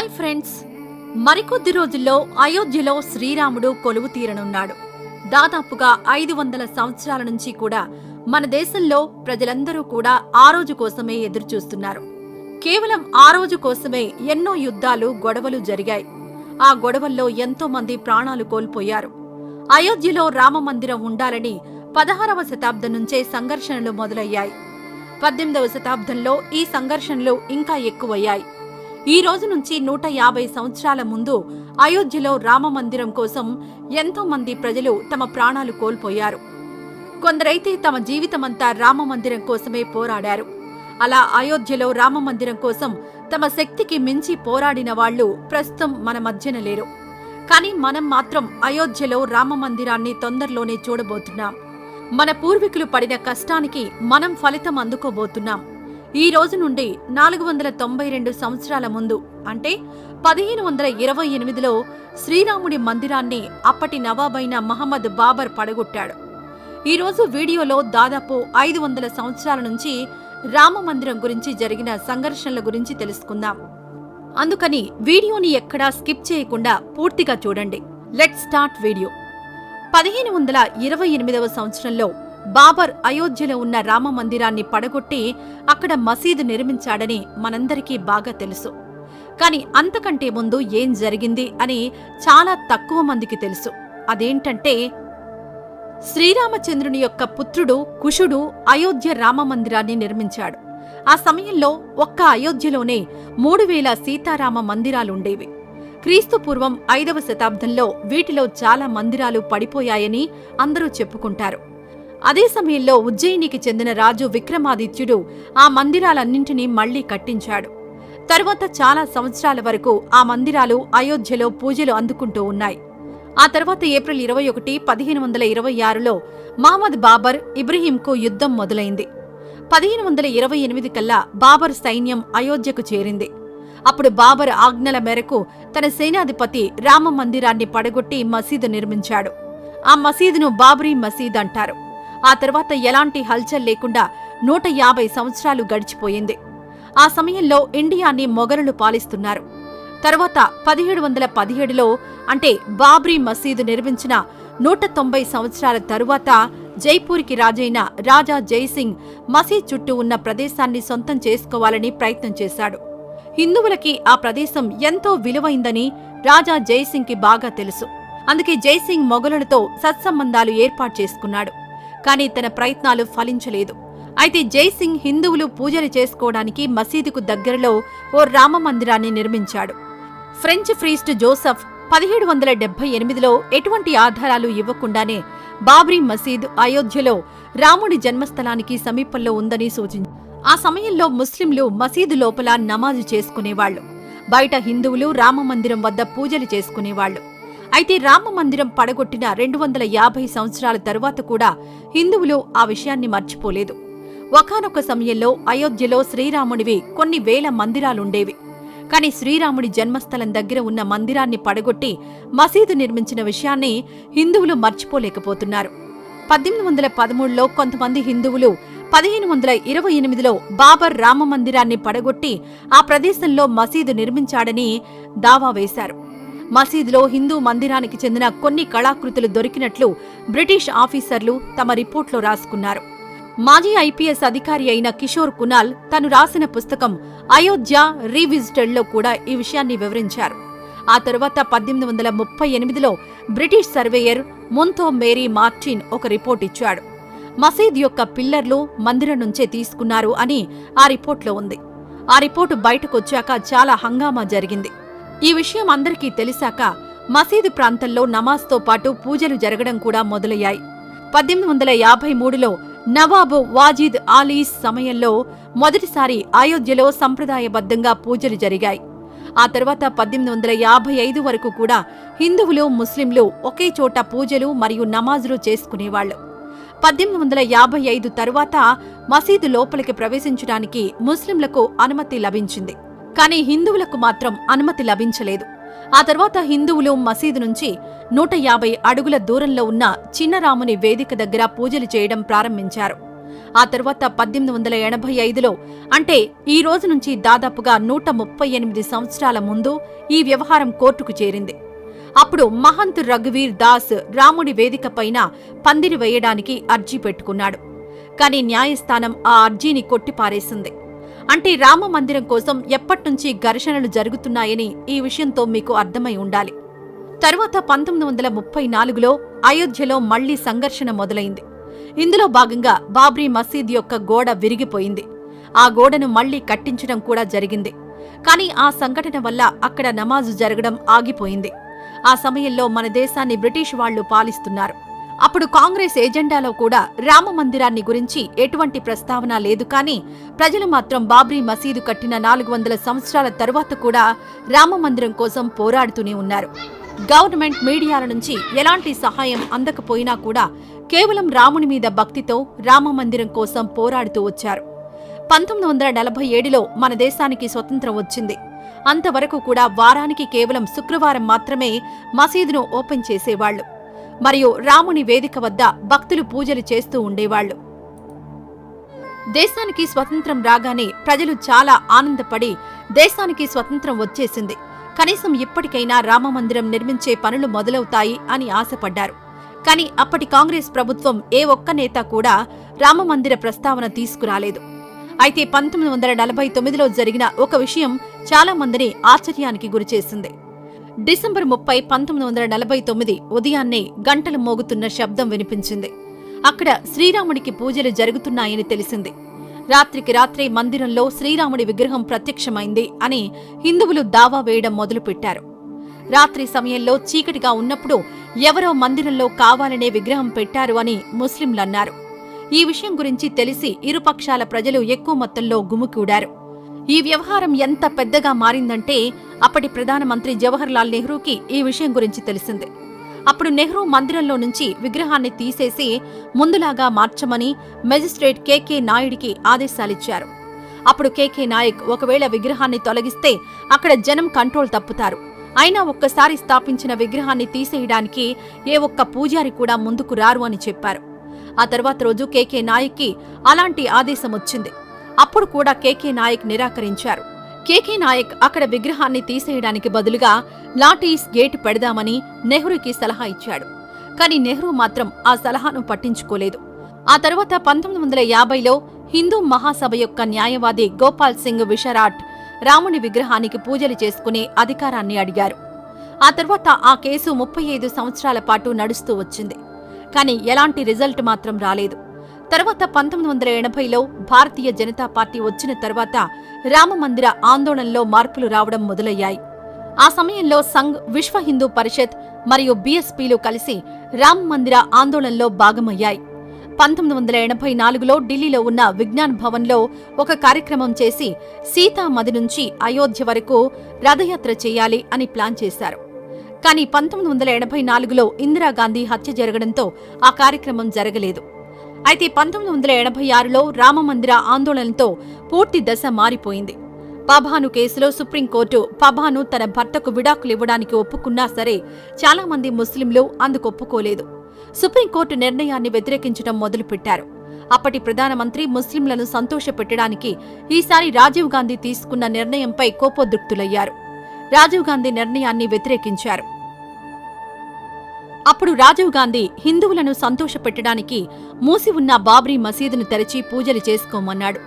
Hi friends. మరికొద్ది రోజుల్లో అయోధ్యలో శ్రీరాముడు కొలువు తీరనున్నాడు. దాదాపుగా ఐదు వందల సంవత్సరాల నుంచి కూడా మన దేశంలో ప్రజలందరూ కూడా ఆ రోజు కోసమే ఎదురుచూస్తున్నారు. కేవలం ఆ రోజు కోసమే ఎన్నో యుద్ధాలు గొడవలు జరిగాయి. ఆ గొడవల్లో ఎంతో మంది ప్రాణాలు కోల్పోయారు. అయోధ్యలో రామ మందిరం ఉండాలని పదహారవ శతాబ్దం నుంచే సంఘర్షణలు మొదలయ్యాయి. పద్దెనిమిదవ శతాబ్దంలో ఈ సంఘర్షణలు ఇంకా ఎక్కువయ్యాయి. ఈ రోజు నుంచి నూట యాభై సంవత్సరాల ముందు అయోధ్యలో రామ మందిరం కోసం ఎంతో మంది ప్రజలు తమ ప్రాణాలు కోల్పోయారు. కొందరైతే తమ జీవితమంతా రామ మందిరం కోసమే పోరాడారు. అలా అయోధ్యలో రామ మందిరం కోసం తమ శక్తికి మించి పోరాడిన వాళ్ళు ప్రస్తుతం మన మధ్యన లేరు. కానీ మనం మాత్రం అయోధ్యలో రామ మందిరాన్ని తొందరలోనే చూడబోతున్నాం. మన పూర్వీకులు పడిన కష్టానికి మనం ఫలితం అందుకోబోతున్నాం. ఈ రోజు నుండి నాలుగు వందల తొంభై రెండు సంవత్సరాల ముందు అంటే పదిహేను వందల ఇరవై ఎనిమిదిలో శ్రీరాముడి మందిరాన్ని అప్పటి నవాబైన మహమ్మద్ బాబర్ పడగొట్టాడు. ఈరోజు వీడియోలో దాదాపు ఐదు వందల సంవత్సరాల నుంచి రామ మందిరం గురించి జరిగిన సంఘర్షణల గురించి తెలుసుకుందాం. అందుకని వీడియోని ఎక్కడా స్కిప్ చేయకుండా పూర్తిగా చూడండి. Let start video. పదిహేను వందల ఇరవై ఎనిమిదవ సంవత్సరంలో బాబర్ అయోధ్యలో ఉన్న రామ మందిరాన్ని పడగొట్టి అక్కడ మసీదు నిర్మించాడని మనందరికీ బాగా తెలుసు. కాని అంతకంటే ముందు ఏం జరిగింది అని చాలా తక్కువ మందికి తెలుసు. అదేంటంటే శ్రీరామచంద్రుని యొక్క పుత్రుడు కుషుడు అయోధ్య రామ మందిరాన్ని నిర్మించాడు. ఆ సమయంలో ఒక్క అయోధ్యలోనే మూడు వేల సీతారామ మందిరాలుండేవి. క్రీస్తుపూర్వం ఐదవ శతాబ్దంలో వీటిలో చాలా మందిరాలు పడిపోయాయని అందరూ చెప్పుకుంటారు. అదే సమయంలో ఉజ్జయినికి చెందిన రాజు విక్రమాదిత్యుడు ఆ మందిరాలన్నింటినీ మళ్ళీ కట్టించాడు. తరువాత చాలా సంవత్సరాల వరకు ఆ మందిరాలు అయోధ్యలో పూజలు అందుకుంటూ ఉన్నాయి. ఆ తర్వాత ఏప్రిల్ ఇరవై ఒకటి పదిహేను వందల ఇరవై ఆరులో మహమ్మద్ బాబర్ ఇబ్రహీంకు యుద్ధం మొదలైంది. పదిహేను వందల ఇరవై ఎనిమిది కల్లా బాబర్ సైన్యం అయోధ్యకు చేరింది. అప్పుడు బాబర్ ఆజ్ఞల మేరకు తన సేనాధిపతి రామ మందిరాన్ని పడగొట్టి మసీదు నిర్మించాడు. ఆ మసీదును బాబరీ మసీద్ అంటారు. ఆ తర్వాత ఎలాంటి హల్చల్ లేకుండా నూట యాభై సంవత్సరాలు గడిచిపోయింది. ఆ సమయంలో ఇండియాని మొఘలులు పాలిస్తున్నారు. తర్వాత పదిహేడు వందల పదిహేడులో అంటే బాబ్రీ మసీదు నిర్మించిన నూట తొంభై సంవత్సరాల తరువాత జైపూర్కి రాజైన రాజా జైసింగ్ మసీద్ చుట్టూ ఉన్న ప్రదేశాన్ని సొంతం చేసుకోవాలని ప్రయత్నం చేశాడు. హిందువులకి ఆ ప్రదేశం ఎంతో విలువైందని రాజా జైసింగ్కి బాగా తెలుసు. అందుకే జైసింగ్ మొఘలులతో సత్సంబంధాలు ఏర్పాటు చేసుకున్నాడు. కానీ తన ప్రయత్నాలు ఫలించలేదు. అయితే జైసింగ్ హిందువులు పూజలు చేసుకోవడానికి మసీదుకు దగ్గరలో ఓ రామ మందిరాన్ని నిర్మించాడు. ఫ్రెంచ్ ఫ్రీస్ట్ జోసఫ్ పదిహేడు వందల డెబ్బై ఎనిమిదిలో ఎటువంటి ఆధారాలు ఇవ్వకుండానే బాబ్రీ మసీద్ అయోధ్యలో రాముడి జన్మస్థలానికి సమీపంలో ఉందని సూచించారు ఆ సమయంలో ముస్లింలు మసీదు లోపల నమాజు చేసుకునేవాళ్ళు బయట హిందువులు రామమందిరం వద్ద పూజలు చేసుకునేవాళ్ళు అయితే రామ మందిరం పడగొట్టిన రెండు వందల యాభై సంవత్సరాల తరువాత కూడా హిందువులు ఆ విషయాన్ని మర్చిపోలేదు. ఒకానొక సమయంలో అయోధ్యలో శ్రీరాముడివి కొన్ని వేల మందిరాలుండేవి. కాని శ్రీరాముడి జన్మస్థలం దగ్గర ఉన్న మందిరాన్ని పడగొట్టి మసీదు నిర్మించిన విషయాన్ని హిందువులు మర్చిపోలేకపోతున్నారు. పద్దెనిమిది వందల పదమూడులో కొంతమంది హిందువులు పదిహేను వందల ఇరవై ఎనిమిదిలో బాబర్ రామ మందిరాన్ని పడగొట్టి ఆ ప్రదేశంలో మసీదు నిర్మించాడని దావా వేశారు. మసీదులో హిందూ మందిరానికి చెందిన కొన్ని కళాకృతులు దొరికినట్లు బ్రిటిష్ ఆఫీసర్లు తమ రిపోర్ట్లో రాసుకున్నారు. మాజీ ఐపీఎస్ అధికారి అయిన కిషోర్ కునాల్ తను రాసిన పుస్తకం అయోధ్య రీవిజిటెడ్లో కూడా ఈ విషయాన్ని వివరించారు. ఆ తరువాత పద్దెనిమిది వందల ముప్పై ఎనిమిదిలో British surveyor Montgomery Martin ఒక రిపోర్ట్ ఇచ్చాడు. మసీద్ యొక్క పిల్లర్లు మందిరం నుంచే తీసుకున్నారు అని ఆ రిపోర్ట్లో ఉంది. ఆ రిపోర్టు బయటకొచ్చాక చాలా హంగామా జరిగింది. ఈ విషయం అందరికీ తెలిసాక మసీదు ప్రాంతంలో నమాజ్తో పాటు పూజలు జరగడం కూడా మొదలయ్యాయి. పద్దెనిమిది వందల యాభై మూడులో నవాబు వాజిద్ ఆలీస్ సమయంలో మొదటిసారి అయోధ్యలో సంప్రదాయబద్ధంగా పూజలు జరిగాయి. ఆ తర్వాత పద్దెనిమిది వందల యాభై ఐదు వరకు కూడా హిందువులు ముస్లింలు ఒకే చోట పూజలు మరియు నమాజులు చేసుకునేవాళ్ళు పద్దెనిమిది వందల యాభై ఐదు తరువాత మసీదు లోపలికి ప్రవేశించడానికి ముస్లింలకు అనుమతి లభించింది. కానీ హిందువులకు మాత్రం అనుమతి లభించలేదు. ఆ తర్వాత హిందువులు మసీదు నుంచి నూట యాభై అడుగుల దూరంలో ఉన్న చిన్నరాముని వేదిక దగ్గర పూజలు చేయడం ప్రారంభించారు. ఆ తర్వాత పద్దెనిమిది వందల ఎనభై ఐదులో అంటే ఈ రోజు నుంచి దాదాపుగా నూట ముప్పై ఎనిమిది సంవత్సరాల ముందు ఈ వ్యవహారం కోర్టుకు చేరింది. అప్పుడు మహంత్ రఘువీర్ దాస్ రాముడి వేదిక పైన పందిరి వేయడానికి అర్జీ పెట్టుకున్నాడు. కాని న్యాయస్థానం ఆ అర్జీని కొట్టిపారేసింది. అంటే రామ మందిరం కోసం ఎప్పట్నుంచి ఘర్షణలు జరుగుతున్నాయని ఈ విషయంతో మీకు అర్థమై ఉండాలి. తరువాత పంతొమ్మిది వందల ముప్పై నాలుగులో అయోధ్యలో మళ్ళీ సంఘర్షణ మొదలైంది. ఇందులో భాగంగా బాబ్రీ మసీద్ యొక్క గోడ విరిగిపోయింది. ఆ గోడను మళ్ళీ కట్టించడం కూడా జరిగింది. కానీ ఆ సంఘటన వల్ల అక్కడ నమాజు జరగడం ఆగిపోయింది. ఆ సమయంలో మన దేశాన్ని బ్రిటిష్ వాళ్ళు పాలిస్తున్నారు. అప్పుడు కాంగ్రెస్ ఎజెండాలో కూడా రామ మందిరాన్ని గురించి ఎటువంటి ప్రస్తావన లేదు కానీ ప్రజలు మాత్రం బాబ్రీ మసీదు కట్టిన నాలుగు వందల సంవత్సరాల తరువాత కూడా రామ మందిరం కోసం పోరాడుతూనే ఉన్నారు. గవర్నమెంట్ మీడియాల నుంచి ఎలాంటి సహాయం అందకపోయినా కూడా కేవలం రాముని మీద భక్తితో రామ మందిరం కోసం పోరాడుతూ వచ్చారు. పంతొమ్మిది వందల నలభై ఏడులో మన దేశానికి స్వతంత్రం వచ్చింది. అంతవరకు కూడా వారానికి కేవలం శుక్రవారం మాత్రమే మసీదును ఓపెన్ చేసేవాళ్ళు మరియు రాముని వేదిక వద్ద భక్తులు పూజలు చేస్తూ ఉండేవాళ్ళు దేశానికి స్వతంత్రం రాగానే ప్రజలు చాలా ఆనందపడి దేశానికి స్వతంత్రం వచ్చేసింది. కనీసం ఇప్పటికైనా రామమందిరం నిర్మించే పనులు మొదలవుతాయి అని ఆశపడ్డారు. కాని అప్పటి కాంగ్రెస్ ప్రభుత్వం ఏ ఒక్క నేత కూడా రామమందిర ప్రస్తావన తీసుకురాలేదు. అయితే పంతొమ్మిది వందల నలభై తొమ్మిదిలో జరిగిన ఒక విషయం చాలా మందిని ఆశ్చర్యానికి గురిచేసింది. డిసెంబర్ ముప్పై పంతొమ్మిది వందల నలభై తొమ్మిది ఉదయాన్నే గంటలు మోగుతున్న శబ్దం వినిపించింది. అక్కడ శ్రీరాముడికి పూజలు జరుగుతున్నాయని తెలిసింది. రాత్రికి రాత్రే మందిరంలో శ్రీరాముడి విగ్రహం ప్రత్యక్షమైంది అని హిందువులు దావా వేయడం మొదలుపెట్టారు. రాత్రి సమయంలో చీకటిగా ఉన్నప్పుడు ఎవరో మందిరంలో కావాలనే విగ్రహం పెట్టారు అని ముస్లింలన్నారు. ఈ విషయం గురించి తెలిసి ఇరుపక్షాల ప్రజలు ఎక్కువ మొత్తంలో గుమికూడారు. ఈ వ్యవహారం ఎంత పెద్దగా మారిందంటే అప్పటి ప్రధానమంత్రి జవహర్లాల్ నెహ్రూకి ఈ విషయం గురించి తెలిసింది. అప్పుడు నెహ్రూ మందిరంలో నుంచి విగ్రహాన్ని తీసేసి ముందులాగా మార్చమని మెజిస్ట్రేట్ కెకే నాయుడికి ఆదేశాలిచ్చారు. అప్పుడు కెకే నాయక్ ఒకవేళ విగ్రహాన్ని తొలగిస్తే అక్కడ జనం కంట్రోల్ తప్పుతారు. అయినా ఒక్కసారి స్థాపించిన విగ్రహాన్ని తీసేయడానికి ఏ ఒక్క పూజారి కూడా ముందుకు రారు అని చెప్పారు. ఆ తర్వాత రోజు కేకే నాయక్కి అలాంటి ఆదేశం వచ్చింది అప్పుడు కూడా కేకే నాయక్ నిరాకరించారు. కేకే నాయక్ అక్కడ విగ్రహాన్ని తీసేయడానికి బదులుగా లాటీస్ గేట్ పెడదామని నెహ్రూకి సలహా ఇచ్చాడు. కాని నెహ్రూ మాత్రం ఆ సలహాను పట్టించుకోలేదు. ఆ తర్వాత పంతొమ్మిది వందల యాభైలో హిందూ మహాసభ యొక్క న్యాయవాది గోపాల్ సింగ్ విషరాట్ రాముని విగ్రహానికి పూజలు చేసుకునే అధికారాన్ని అడిగారు. ఆ తర్వాత ఆ కేసు ముప్పై ఐదు సంవత్సరాల పాటు నడుస్తూ వచ్చింది. కానీ ఎలాంటి రిజల్ట్ మాత్రం రాలేదు. తర్వాత పంతొమ్మిది వందల ఎనభైలో భారతీయ జనతా పార్టీ వచ్చిన తర్వాత రామమందిర ఆందోళనలో మార్పులు రావడం మొదలయ్యాయి. ఆ సమయంలో సంఘ్ విశ్వ హిందూ పరిషత్ మరియు బీఎస్పీలు కలిసి రామ్ మందిర ఆందోళనలో భాగమయ్యాయి. పంతొమ్మిది వందల ఎనభై నాలుగులో ఢిల్లీలో ఉన్న విజ్ఞాన్ భవన్లో ఒక కార్యక్రమం చేసి సీతామది నుంచి అయోధ్య వరకు రథయాత్ర చేయాలి అని ప్లాన్ చేశారు. కానీ పంతొమ్మిది వందల ఎనభై నాలుగులో ఇందిరాగాంధీ హత్య జరగడంతో ఆ కార్యక్రమం జరగలేదు. అయితే పంతొమ్మిది వందల ఎనభై ఆరులో రామమందిర ఆందోళనతో పూర్తి దశ మారిపోయింది. పభాను కేసులో సుప్రీంకోర్టు పభాను తన భర్తకు విడాకులు ఇవ్వడానికి ఒప్పుకున్నా సరే చాలా మంది ముస్లింలు అందుకు ఒప్పుకోలేదు. సుప్రీంకోర్టు నిర్ణయాన్ని వ్యతిరేకించడం మొదలుపెట్టారు. అప్పటి ప్రధానమంత్రి ముస్లింలను సంతోషపెట్టడానికి ఈసారి రాజీవ్ గాంధీ తీసుకున్న నిర్ణయంపై కోపోద్రిక్తులయ్యారు. రాజీవ్ గాంధీ నిర్ణయాన్ని వ్యతిరేకించారు. అప్పుడు రాజీవ్ గాంధీ హిందువులను సంతోషపెట్టడానికి మూసి ఉన్న బాబ్రీ మసీదును తెరచి పూజలు చేసుకోమన్నాడు.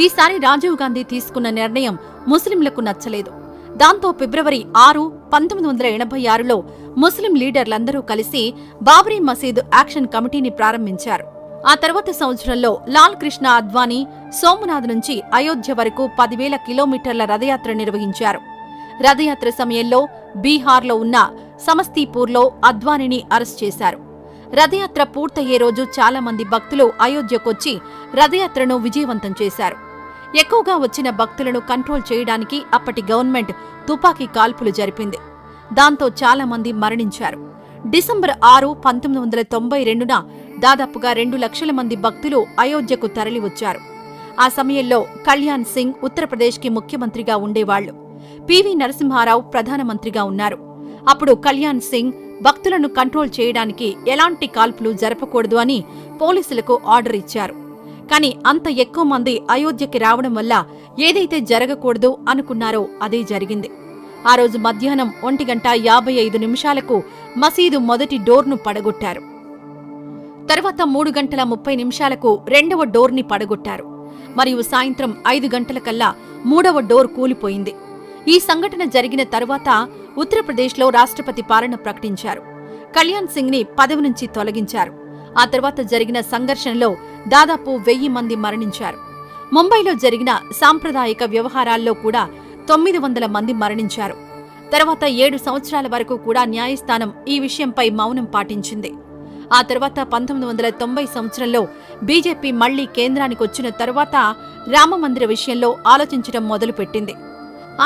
ఈసారి రాజీవ్ గాంధీ తీసుకున్న నిర్ణయం ముస్లింలకు నచ్చలేదు. దాంతో ఫిబ్రవరి ఆరు పంతొమ్మిది వందల ఎనభై ఆరులో ముస్లిం లీడర్లందరూ కలిసి బాబ్రీ మసీదు యాక్షన్ కమిటీని ప్రారంభించారు. ఆ తర్వాత సంవత్సరంలో లాల్ కృష్ణ అద్వానీ సోమనాథ్ నుంచి అయోధ్య వరకు పదివేల కిలోమీటర్ల రథయాత్ర నిర్వహించారు. రథయాత్ర సమయంలో బీహార్లో ఉన్న సమస్తీపూర్లో అద్వానిని అరెస్ట్ చేశారు. రథయాత్ర పూర్తయ్యే రోజు చాలా మంది భక్తులు అయోధ్యకొచ్చి రథయాత్రను విజయవంతం చేశారు. ఎక్కువగా వచ్చిన భక్తులను కంట్రోల్ చేయడానికి అప్పటి గవర్నమెంట్ తుపాకీ కాల్పులు జరిపింది. దాంతో చాలా మంది మరణించారు. డిసెంబర్ ఆరు పంతొమ్మిది వందల తొంభై రెండున దాదాపుగా రెండు లక్షల మంది భక్తులు అయోధ్యకు తరలివచ్చారు. ఆ సమయంలో కళ్యాణ్ సింగ్ ఉత్తరప్రదేశ్కి ముఖ్యమంత్రిగా ఉండేవాళ్ళు పివి నరసింహారావు ప్రధానమంత్రిగా ఉన్నారు. అప్పుడు కళ్యాణ్ సింగ్ భక్తులను కంట్రోల్ చేయడానికి ఎలాంటి కాల్పులు జరపకూడదు అని పోలీసులకు ఆర్డర్ ఇచ్చారు. కానీ అంత ఎక్కువ మంది అయోధ్యకి రావడం వల్ల ఏదైతే జరగకూడదో అనుకున్నారో అదే జరిగింది. ఆ రోజు మధ్యాహ్నం ఒంటి గంట యాభై ఐదు నిమిషాలకు మసీదు మొదటి డోర్ను పడగొట్టారు. తర్వాత మూడు గంటల ముప్పై నిమిషాలకు రెండవ డోర్ని పడగొట్టారు. మరియు సాయంత్రం ఐదు గంటలకల్లా మూడవ డోర్ కూలిపోయింది. ఈ సంఘటన జరిగిన తరువాత ఉత్తరప్రదేశ్లో రాష్ట్రపతి పాలన ప్రకటించారు. కళ్యాణ్ సింగ్ని పదవి నుంచి తొలగించారు. ఆ తర్వాత జరిగిన సంఘర్షణలో దాదాపు వెయ్యి మంది మరణించారు. ముంబైలో జరిగిన సాంప్రదాయిక వ్యవహారాల్లో కూడా తొమ్మిది వందల మంది మరణించారు. తర్వాత ఏడు సంవత్సరాల వరకు కూడా న్యాయస్థానం ఈ విషయంపై మౌనం పాటించింది. ఆ తర్వాత పంతొమ్మిది వందల తొంభై సంవత్సరంలో బీజేపీ మళ్ళీ కేంద్రానికి వచ్చిన తర్వాత రామమందిర విషయంలో ఆలోచించడం మొదలుపెట్టింది.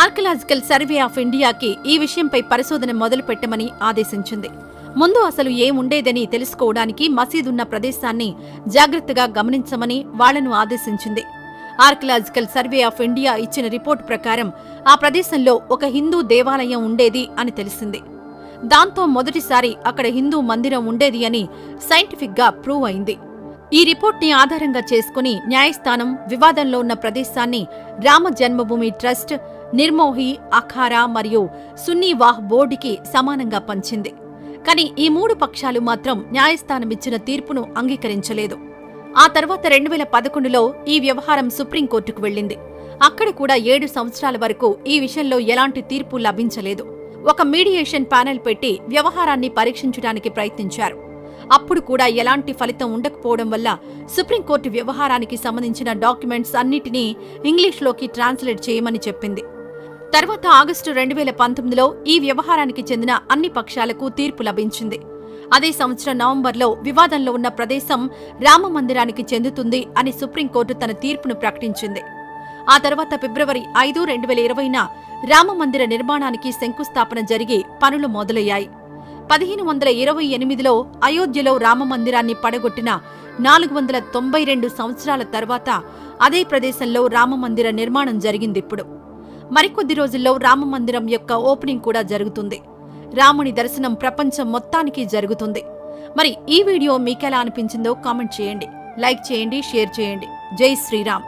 ఆర్కలాజికల్ సర్వే ఆఫ్ ఇండియాకి ఈ విషయంపై పరిశోధన మొదలుపెట్టమని ఆదేశించింది. ముందు అసలు ఏముండేదని తెలుసుకోవడానికి మసీదున్న ప్రదేశాన్ని జాగ్రత్తగా గమనించమని వాళ్ళను ఆదేశించింది. ఆర్కలాజికల్ సర్వే ఆఫ్ ఇండియా ఇచ్చిన రిపోర్ట్ ప్రకారం ఆ ప్రదేశంలో ఒక హిందూ దేవాలయం ఉండేది అని తెలిసింది. దాంతో మొదటిసారి అక్కడ హిందూ మందిరం ఉండేది అని సైంటిఫిక్గా ప్రూవ్ అయింది. ఈ రిపోర్ట్ని ఆధారంగా చేసుకుని న్యాయస్థానం వివాదంలో ఉన్న ప్రదేశాన్ని రామ జన్మభూమి ట్రస్ట్ నిర్మోహి అఖారా మరియు సున్నీ వాహ్ బోర్డుకి సమానంగా పంచింది. కానీ ఈ మూడు పక్షాలు మాత్రం న్యాయస్థానం ఇచ్చిన తీర్పును అంగీకరించలేదు. ఆ తర్వాత రెండు వేల పదకొండులో ఈ వ్యవహారం సుప్రీంకోర్టుకు వెళ్ళింది. అక్కడ కూడా ఏడు సంవత్సరాల వరకు ఈ విషయంలో ఎలాంటి తీర్పు లభించలేదు. ఒక మీడియేషన్ ప్యానెల్ పెట్టి వ్యవహారాన్ని పరీక్షించడానికి ప్రయత్నించారు. అప్పుడు కూడా ఎలాంటి ఫలితం ఉండకపోవడం వల్ల సుప్రీంకోర్టు వ్యవహారానికి సంబంధించిన డాక్యుమెంట్స్ అన్నిటినీ ఇంగ్లీష్లోకి ట్రాన్స్లేట్ చేయమని చెప్పింది. తర్వాత ఆగస్టు రెండు వేల పంతొమ్మిదిలో ఈ వ్యవహారానికి చెందిన అన్ని పక్షాలకు తీర్పు లభించింది. అదే సంవత్సరం నవంబర్లో వివాదంలో ఉన్న ప్రదేశం రామ మందిరానికి చెందుతుంది అని సుప్రీంకోర్టు తన తీర్పును ప్రకటించింది. ఆ తర్వాత ఫిబ్రవరి ఐదు రెండు వేల ఇరవైన రామమందిర నిర్మాణానికి శంకుస్థాపన జరిగి పనులు మొదలయ్యాయి. పదిహేను వందల ఇరవై ఎనిమిదిలో అయోధ్యలో రామమందిరాన్ని పడగొట్టిన నాలుగు వందల తొంభై రెండు సంవత్సరాల తర్వాత అదే ప్రదేశంలో రామమందిర నిర్మాణం జరిగిందిప్పుడు మరికొద్ది రోజుల్లో రామమందిరం యొక్క ఓపెనింగ్ కూడా జరుగుతుంది. రాముని దర్శనం ప్రపంచం మొత్తానికి జరుగుతుంది. మరి ఈ వీడియో మీకెలా అనిపించిందో కామెంట్ చేయండి. లైక్ చేయండి షేర్ చేయండి. జై శ్రీరామ్.